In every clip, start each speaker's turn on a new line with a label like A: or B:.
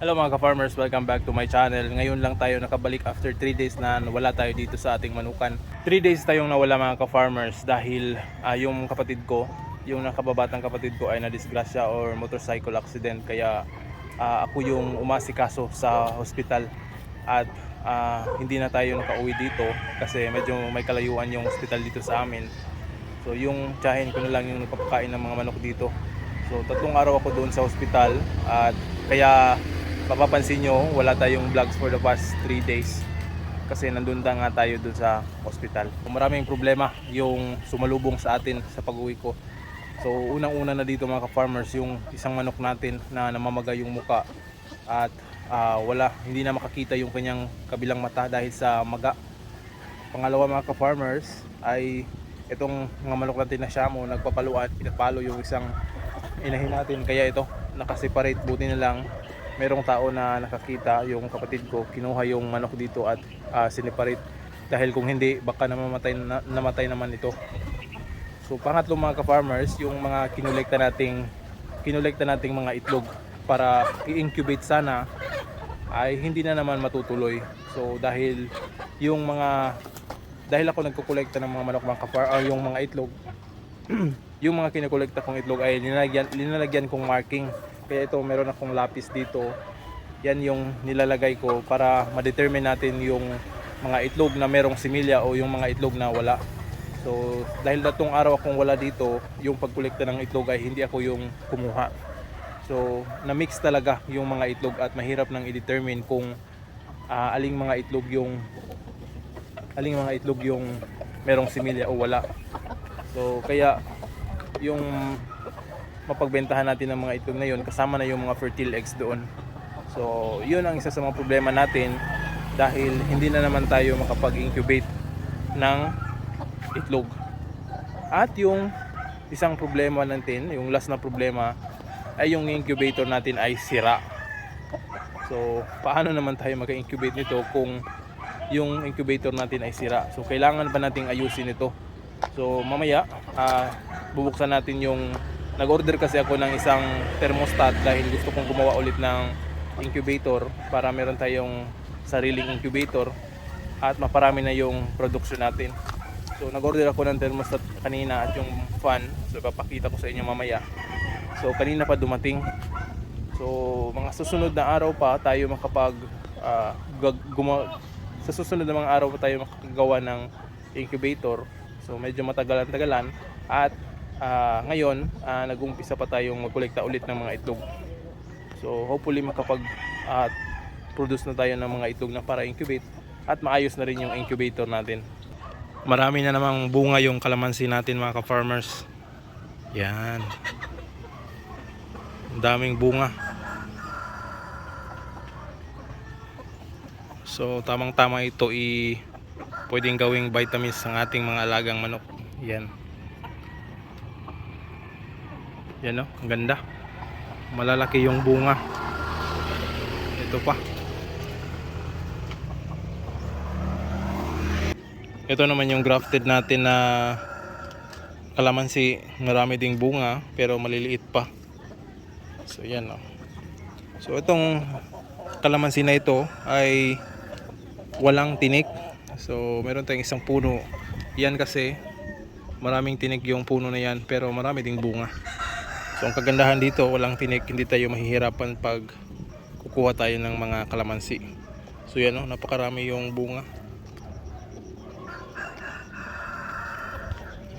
A: Hello mga ka-farmers, welcome back to my channel. Ngayon lang tayo nakabalik after 3 days na wala tayo dito sa ating manukan. 3 days tayong nawala mga ka-farmers dahil ah, yung kapatid ko, yung nakababatang kapatid ko ay nadisgrasya or motorcycle accident kaya ah, ako yung umasikaso sa hospital at ah, hindi na tayo nakauwi dito kasi medyo may kalayuan yung hospital dito sa amin. So yung tiyahin ko na lang yung nagpapakain ng mga manok dito. So tatlong araw ako doon sa hospital at kaya mapapansin nyo wala tayong vlogs for the past 3 days kasi nandun na nga tayo doon sa hospital. Maraming problema yung sumalubong sa atin sa pag-uwi ko. So unang-una na dito mga ka-farmers yung isang manok natin na namamaga yung muka at ah, wala hindi na makakita yung kanyang kabilang mata dahil sa maga. Pangalawa mga ka-farmers ay itong mga manok natin na Shamo nagpapaluan, pinapalo yung isang inahin natin kaya ito nakaseparate buti na lang merong tao na nakakita yung kapatid ko kinuha yung manok dito at ah, sineparate dahil kung hindi baka namamatay na, namatay naman ito. So pangatlo mga ka-farmers yung mga kinolekta nating kinolekta nating mga itlog para i-incubate sana ay hindi na naman matutuloy. So dahil yung mga dahil ako nagkukolekta ng mga manok mga kapar ah, yung mga itlog yung mga kinokolekta kong itlog ay linalagyan, linalagyan kong marking kaya ito meron akong lapis dito. Yan yung nilalagay ko para ma-determine natin yung mga itlog na merong similya o yung mga itlog na wala. So dahil datong araw akong wala dito yung pagkolekta ng itlog ay hindi ako yung kumuha. So na-mix talaga yung mga itlog at mahirap nang i-determine kung ah, aling mga itlog yung aling mga itlog yung merong similya o wala. So kaya yung mapagbentahan natin ng mga itlog na yun. Kasama na yung mga fertile eggs doon. So yun ang isa sa mga problema natin dahil hindi na naman tayo makapag-incubate ng itlog. At yung isang problema natin yung last na problema ay yung incubator natin ay sira. So paano naman tayo mag-incubate nito kung yung incubator natin ay sira? So kailangan pa nating ayusin ito. So mamaya ah, bubuksan natin yung nag-order kasi ako ng isang thermostat dahil gusto kong gumawa ulit ng incubator para meron tayong sariling incubator at maparami na yung production natin. So nag-order ako ng thermostat kanina at yung fan, so papakita ko sa inyo mamaya. So kanina pa dumating. So mga susunod na araw pa tayo makapag gag- guma- sa susunod na mga araw pa tayo makakagawa ng incubator. So medyo matagal-tagalan at ah, ngayon ah, nag-umpisa pa tayong magkolekta ulit ng mga itlog. So hopefully makapag ah, produce na tayo ng mga itlog na para incubate at maayos na rin yung incubator natin. Marami na namang bunga yung kalamansi natin mga ka-farmers. Yan. Daming bunga. So tamang tama ito i pwedeng gawing vitamins ng ating mga alagang manok. Yan. Yan o, ang ganda. Malalaki yung bunga. Ito pa. Ito naman yung grafted natin na kalamansi. Marami ding bunga pero maliliit pa. So yan o. So itong kalamansi na ito ay walang tinik. So meron tayong isang puno. Yan kasi maraming tinik yung puno na yan pero marami ding bunga. So ang kagandahan dito, walang tinik, hindi tayo mahihirapan pag kukuha tayo ng mga kalamansi. So yan o, napakarami yung bunga.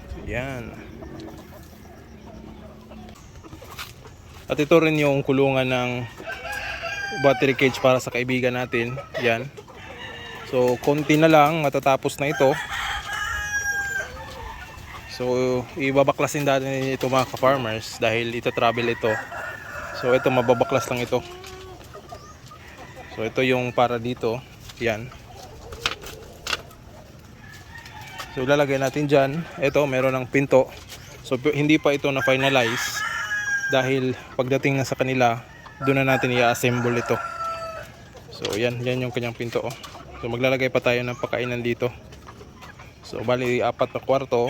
A: So, yan. At ito rin yung kulungan ng battery cage para sa kaibigan natin. Yan. So konti na lang, matatapos na ito. So, ibabaklasin natin ito mga ka-farmers dahil ito travel ito. So, ito mababaklas lang ito. So, ito yung para dito. Yan. So, lalagay natin dyan. Ito, meron ng pinto. So, hindi pa ito na-finalize dahil pagdating na sa kanila, doon na natin i-assemble ito. So, yan. Yan yung kanyang pinto. Oh. So, maglalagay pa tayo ng pakainan dito. So, bali, apat na kwarto.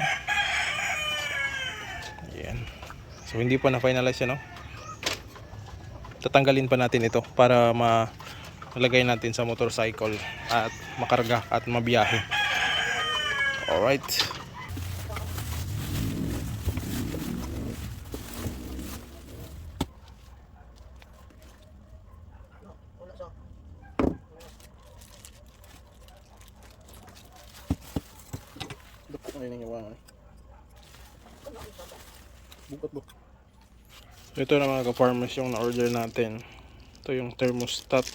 A: Yan. So hindi pa na-finalize yan, no? tatanggalin pa natin ito para malagay natin sa motorcycle at makarga at mabiyahe. Alright. Bukat bukat. Ito na mga ka-farmers yung na-order natin. Ito yung thermostat.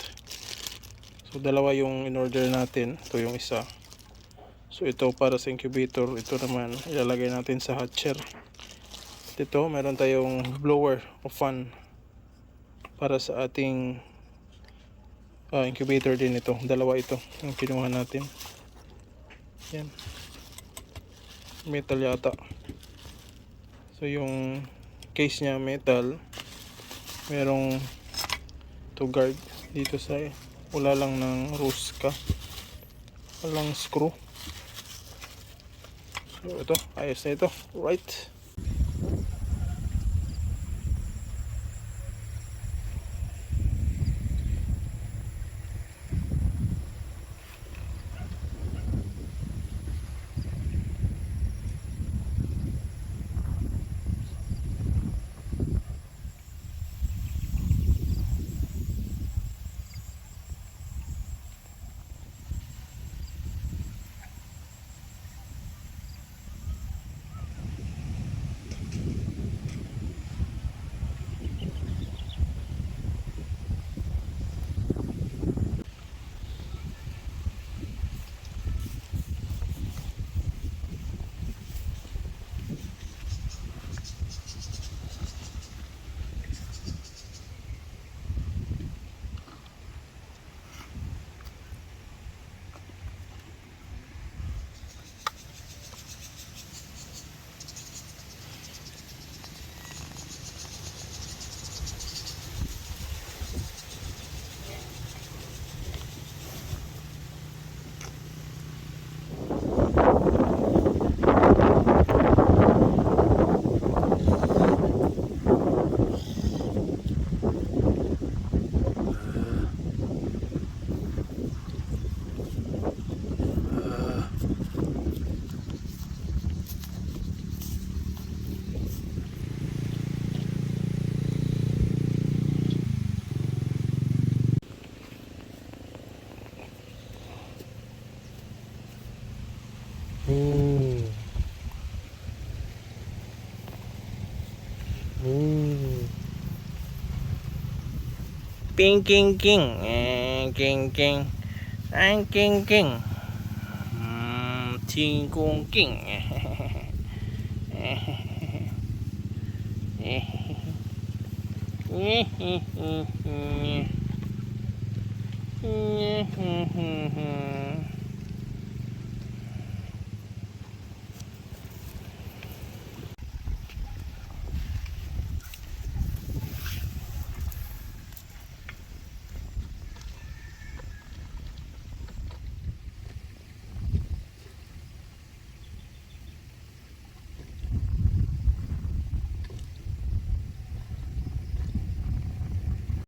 A: So dalawa yung in-order natin. Ito yung isa. So ito para sa incubator. Ito naman ilalagay natin sa hatcher. Dito meron tayong blower o fan para sa ating ah, incubator din ito. Dalawa ito yung kinuha natin. Yan. Metal yata. So yung case niya metal. Merong to guard dito sa wala lang ng ruska. Walang screw. So ito, ayos na ito. Right. 冰晶晶，嗯，晶晶，嗯，晶晶，嗯，天空嘿，嘿嘿嘿嘿，嘿嘿嘿，嘿嘿嘿嘿，嘿嘿嘿嘿。